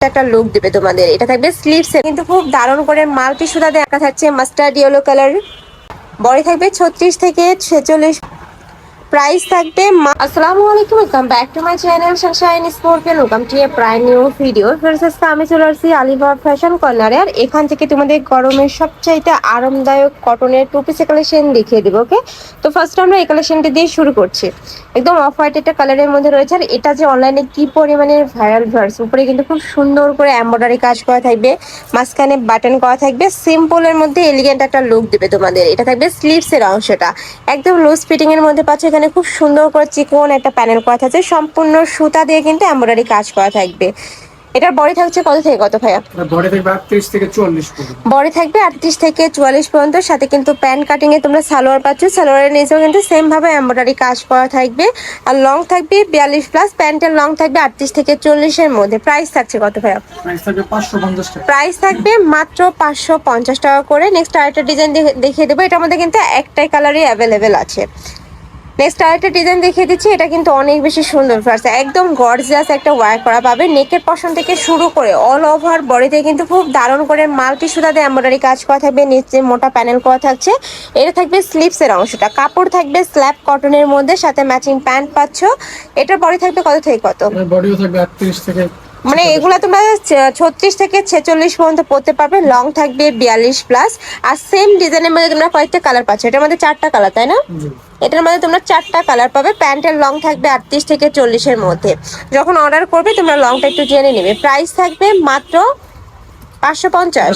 একটা লুক দিবে তোমাদের। এটা থাকবে স্লিভস কিন্তু খুব দারুণ করে মাল্টি সুতা দেখা থাকছে মাস্টার্ড ইয়েলো কালার বডি থাকবে ছত্রিশ থেকে ছেচল্লিশ প্রাইস থাকবে আসসালামু আলাইকুম welcome back to my channel Sunshine Sportian welcome to a প্রায় নিউ ভিডিও ফেরস আমি চলে আসছি আলিবাগ ফ্যাশন কর্নারে আর এখান থেকে তোমাদের গরমের সবচাইতে আরামদায়ক কটনের টু পিসের কালেকশন দেখিয়ে দেবো ওকে তো ফার্স্ট আমরা এই কালেকশনটা দিয়ে শুরু করছি। একদম অফ হোয়াইট একটা কালারের মধ্যে রয়েছে। আর এটা যে অনলাইনে কি পরিমাণে ভাইরাল ভার্স উপরে কিন্তু খুব সুন্দর করে এমব্রয়ডারি কাজ করা থাকবে, মাঝখানে বাটন করা থাকবে। সিম্পলের মধ্যে এলিগেন্ট একটা লুক দেবে তোমাদের। এটা থাকবে স্লিভসের অংশটা। একদম লুজ ফিটিং এর মধ্যে পাচ্ছ এখানে খুব সুন্দর করে চিকন একটা প্যানেল করা থাকছে। সম্পূর্ণ সুতা দিয়ে কিন্তু এমব্রয়ডারি কাজ করা থাকবে। এটার বডি থাকছে কত থেকে কত ভাইয়া? বডি থাকবে আটত্রিশ থেকে চুয়াল্লিশ পর্যন্ত। বডি থাকবে আটত্রিশ থেকে চুয়াল্লিশ পর্যন্ত। সাথে কিন্তু প্যান্ট কাটিং এ তোমরা সালোয়ার পাচ্ছ। সালোয়ারের নিচেও কিন্তু সেম ভাবে এমব্রয়ডারি কাজ করা থাকবে। আর লং থাকবে বিয়াল্লিশ প্লাস প্যান্টের লং থাকবে আটত্রিশ থেকে চল্লিশের মধ্যে। প্রাইস থাকছে কত ভাইয়া? প্রাইস থাকবে পাঁচশো পঞ্চাশ টাকা। প্রাইস থাকবে মাত্র পাঁচশো পঞ্চাশ টাকা করে। নেক্সট আরেকটা ডিজাইন দেখিয়ে দেবো। এটার মধ্যে কিন্তু একটাই কালারই অ্যাভেলেবেল আছে। নেক্সট আরেকটা ডিজাইন দেখিয়ে দিচ্ছি, এটা কিন্তু অনেক বেশি সুন্দর। ফার্স্ট একদম গর্জিয়াস একটা ওয়ার্ক করা পাবে। নেকের পশন থেকে শুরু করে অল ওভার বডিতে কিন্তু খুব দারুণ করে মাল্টি সুতা দিয়ে এমব্রয়ডারি কাজ করা থাকবে, নিচে মোটা প্যানেল করা থাকছে। এটা থাকবে স্লিপসের অংশটা। কাপড় থাকবে স্ল্যাব কটনের মধ্যে, সাথে ম্যাচিং প্যান্ট পাচ্ছ। এটার বডি থাকবে কত থেকে কত? বডিও থাকবে আটত্রিশ থেকে মানে এগুলো তোমরা ছত্রিশ থেকে ছেচল্লিশ পর্যন্ত পড়তে পারবে। লং থাকবে বিয়াল্লিশ প্লাস আর সেম ডিজাইনের মধ্যে তোমরা কয়েকটা কালার পাচ্ছ। এটার মধ্যে চারটা কালার তাই না? এটার মধ্যে তোমরা চারটা কালার পাবে। প্যান্টের লং থাকবে আটত্রিশ থেকে চল্লিশের মধ্যে। যখন অর্ডার করবে তোমরা লংটা একটু জেনে নেবে। প্রাইস থাকবে মাত্র পাঁচশো পঞ্চাশ।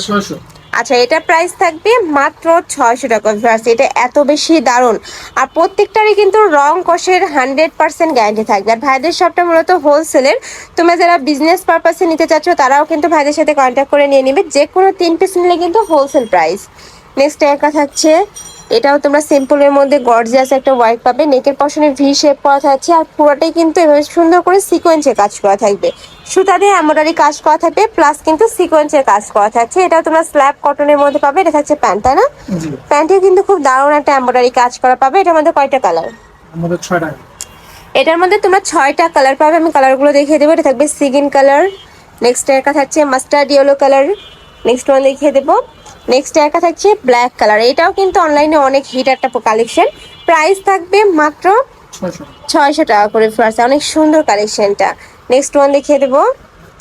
আচ্ছা এটা প্রাইস থাকবে মাত্র ছয়শো টাকা। ভিউয়ার্স, এটা এত বেশি দারুণ। আর প্রত্যেকটারই কিন্তু রং কষের হান্ড্রেড পার্সেন্ট গ্যারান্টি থাকবে। আর ভাইদের শপটা মূলত হোলসেলের তোমরা যারা বিজনেস পারপাসে নিতে চাচ্ছ, তারাও কিন্তু ভাইদের সাথে কন্ট্যাক্ট করে নিয়ে নিবে। যে কোনো তিন পিস নিলে কিন্তু হোলসেল প্রাইস নেক্সট একা থাকছে এটাও তোমরা সিম্পলের মধ্যে গর্জিয়াস একটা ওয়ার্ক পাবে। নেকের পশনে ভি শেপ করা থাকছে আর পুরোটাই কিন্তু এভাবে সুন্দর করে সিকোয়েন্সে কাজ করা থাকবে। সুতা দিয়ে এমব্রয়ডারি কাজ করা থাকবে প্লাস কিন্তু সিকোয়েন্সের কাজ করা থাকছে। এটাও তোমরা স্ল্যাব কটনের মধ্যে পাবে এটা থাকছে প্যান্ট তাই না? প্যান্টে কিন্তু খুব দারুণ একটা এমব্রয়ডারি কাজ করা পাবে। এটার মধ্যে কয়টা কালার আমাদের এটার মধ্যে তোমরা ছয়টা কালার পাবে। আমি কালারগুলো দেখিয়ে দেবো। এটা থাকবে সিগিন কালার নেক্সট একা থাকছে mustard yellow colour next one দেখিয়ে দেবো। নেক্সট একা থাকছে ব্ল্যাক কালার এটাও কিন্তু অনলাইনে অনেক হিট একটা কালেকশন প্রাইস থাকবে মাত্র ছয়শো টাকা করে ফার্স্ট অনেক সুন্দর কালেকশনটা নেক্সট ওয়ান দেখিয়ে দেবো।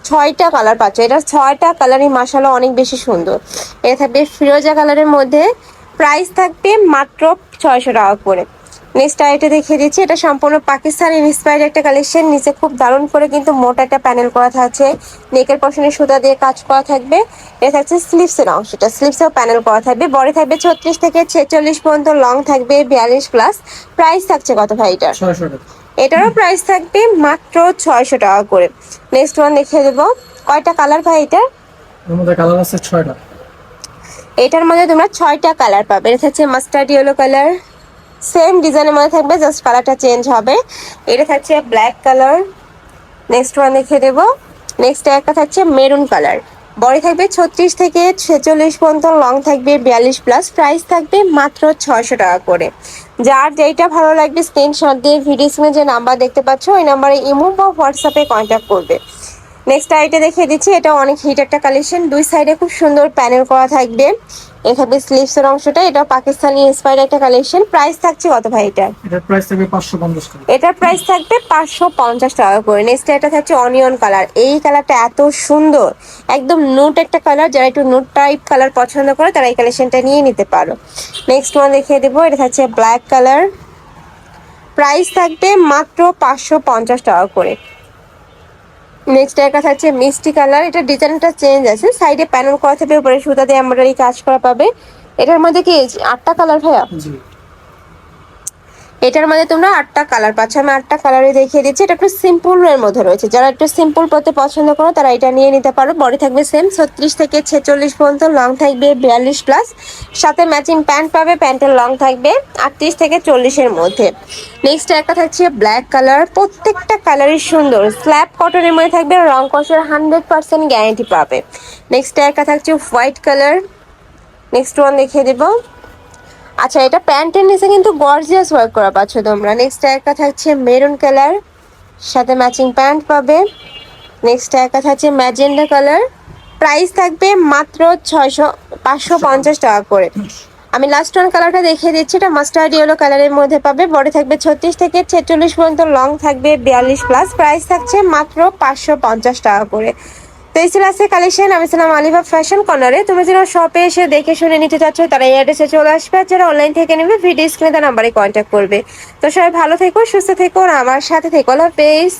ছয়টা কালার পাচ্ছ। এটা ছয়টা কালারই মাসালা অনেক বেশি সুন্দর। এটা থাকবে ফিরোজা কালারের মধ্যে। প্রাইস থাকবে মাত্র ছয়শো টাকা করে। নেক্সট আইটা দেখিয়ে দিচ্ছি এটা সম্পূর্ণ পাকিস্তান ইন্সপায়ার্ড একটা কালেকশন নিচে খুব দারুণ করে কিন্তু মোটা একটা প্যানেল করা থাকছে। নেকের পশনে সুতা দিয়ে কাজ করা থাকবে। এটা থাকছে স্লিপসের অংশটা স্লিপসেও প্যানেল করা থাকবে। বডি থাকবে ছত্রিশ থেকে ছেচল্লিশ পর্যন্ত লং থাকবে বিয়াল্লিশ প্লাস প্রাইস থাকছে কত ভাই টাকা। এটারও প্রাইস থাকবে মাত্র ছয়শো টাকা করে। নেক্সট ওয়ান দেখিয়ে দেবো। কয়টা কালার ভাই এটা কালার আছে ছয়টা। এটার মধ্যে তোমরা ছয়টা কালার পাবে। এটা হচ্ছে মাস্টার্ড ইয়েলো কালার সেম ডিজাইনের মধ্যে থাকবে জাস্ট কালারটা চেঞ্জ হবে। এটা থাকছে ব্ল্যাক কালার নেক্সট ওয়ান দেখে দেবো। নেক্সট একটা থাকছে মেরুন কালার বডি থাকবে ছত্রিশ থেকে ছেচল্লিশ পর্যন্ত লং থাকবে বিয়াল্লিশ প্লাস প্রাইস থাকবে মাত্র ছয়শো টাকা করে। যার যেইটা ভালো লাগবে স্ক্রিনশট দিয়ে ভিডিও স্ক্রিনে যে নাম্বার দেখতে পাচ্ছ, ওই নাম্বারে ইমো বা হোয়াটসঅ্যাপে কন্ট্যাক্ট করবে। নেক্সট আইটা দেখিয়ে দিচ্ছি এটা অনেক হিট একটা কালেকশন দুই সাইডে খুব সুন্দর প্যানেল করা থাকবে। এখানে থাকবে স্লিভসের অংশটা এটা পাকিস্তানি ইন্সপায়ার্ড একটা কালেকশন প্রাইস থাকছে কত ভাই এটার? এটার প্রাইস থাকবে পাঁচশো পঞ্চাশ টাকা। এটার প্রাইস থাকবে পাঁচশো পঞ্চাশ টাকা করে। নেক্সট এটা থাকছে অনিয়ন কালার এই কালারটা এত সুন্দর। একদম নুট একটা কালার যারা একটু নুট টাইপ কালার পছন্দ করে তারা এই কালেকশনটা নিয়ে নিতে পারো। নেক্সট ওয়ান দেখিয়ে দেবো এটা থাকছে ব্ল্যাক কালার প্রাইস থাকবে মাত্র পাঁচশো পঞ্চাশ টাকা করে। নেক্সট একটা আছে মিষ্টি কালার। এটা ডিজাইনটা চেঞ্জ আছে। সাইডে প্যানেল করা থাকবে, উপরে সুতা দিয়ে এমব্রয়ডারি কাজ করা পাবে। এটার মধ্যে কি আটটা কালার ভাইয়া? এটার মধ্যে তোমরা আটটা কালার পাচ্ছ। আমি আটটা কালারে দেখিয়ে দিচ্ছি। এটা একটু সিম্পল এর মধ্যে রয়েছে। যারা একটু সিম্পল পড়তে পছন্দ করো, তারা এটা নিয়ে নিতে পারো। বডি থাকবে সেম ছত্রিশ থেকে ছেচল্লিশ পর্যন্ত লং থাকবে বিয়াল্লিশ প্লাস সাথে ম্যাচিং প্যান্ট পাবে প্যান্টের লং থাকবে আটত্রিশ থেকে চল্লিশের মধ্যে। নেক্সট একটা থাকছে ব্ল্যাক কালার প্রত্যেকটা কালারই সুন্দর। স্ল্যাব কটনের মধ্যে থাকবে, রং কষের হান্ড্রেড পার্সেন্ট গ্যারান্টি পাবে। নেক্সট একটা থাকছে হোয়াইট কালার নেক্সট ওয়ান দেখিয়ে দেবো। আচ্ছা এটা প্যান্টের নিচে কিন্তু গর্জিয়াস ওয়ার্ক করা পাচ্ছ তোমরা। নেক্সট একটা থাকছে মেরুন কালার সাথে ম্যাচিং প্যান্ট পাবে। নেক্সট একটা থাকছে ম্যাজেন্ডা কালার প্রাইস থাকবে মাত্র ছয়শো, পাঁচশো পঞ্চাশ টাকা করে। আমি লাস্ট ওয়ান কালারটা দেখিয়ে দিচ্ছি, এটা মাস্টার্ড ইয়েলো কালারের মধ্যে পাবে। বড় থাকবে ছত্রিশ থেকে ছেচল্লিশ পর্যন্ত লং থাকবে বিয়াল্লিশ প্লাস প্রাইস থাকছে মাত্র পাঁচশো পঞ্চাশ টাকা করে। তো এই ছিল আছে কালেকশন আমি ছিলাম আলিভা ফ্যাশন কর্নারে তুমি যেন শপে এসে দেখে শুনে নিতে চাচ্ছ, তারা এই অ্যাড্রেসে চলে আসবে। আর যারা অনলাইন থেকে নেবে ভিডিও স্ক্রিনে তার নাম্বারে কন্ট্যাক্ট করবে। তো সবাই ভালো থেকো, সুস্থ থেকো, আর আমার সাথে থেকো। আল্লাহ হাফেজ।